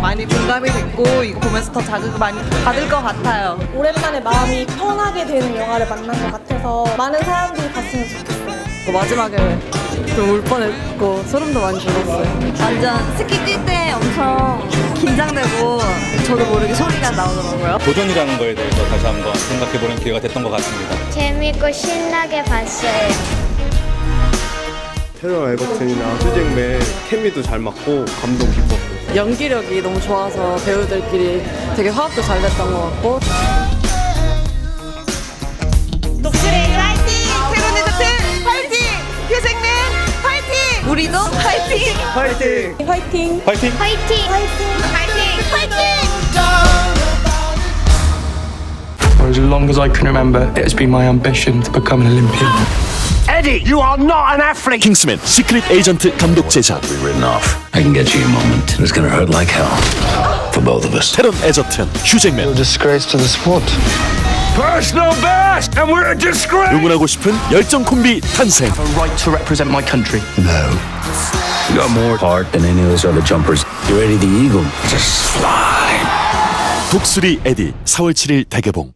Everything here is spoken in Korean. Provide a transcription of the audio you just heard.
많이 공감이 됐고 이거 보면서 더 자극을 많이 받을 것 같아요. 오랜만에 마음이 편하게 되는 영화를 만난 것 같아서 많은 사람들이 봤으면 좋겠어요. 그 마지막에 좀 울 뻔했고 소름도 많이 돋았어요. 완전 스키 뛸 때 엄청 긴장되고 저도 모르게 소리가 나오더라고요. 도전이라는 거에 대해서 다시 한번 생각해보는 기회가 됐던 것 같습니다. 재밌고 신나게 봤어요. 테러 에버튼이나 수잭맨 케미도 잘 맞고 감동 깊었고 연기력이 너무 좋아서 배우들끼리 되게 화합도 잘 됐던 것 같고 독수리 화이팅! 새로운 디저트 화이팅! 휴생맨 화이팅! 우리도 화이팅! 파이팅! 화이팅! 화이팅! 화이팅! 화이팅! 화이팅! For as long as I can remember, it has been my ambition to become an Olympian. Eddie, you are not an athlete. 킹스맨 시크릿 에이전트 감독 제작 written off. I can get you a moment. It's gonna hurt like hell for both of us. 테런 에저튼 휴잭맨 disgrace to the sport. Personal best, and we're a disgrace. 응원하고 싶은 열정 콤비 탄생 A right to represent my country. No. You got more heart than any of those other jumpers. You're Eddie the Eagle. Just fly. 독수리 에디 4월 7일 대개봉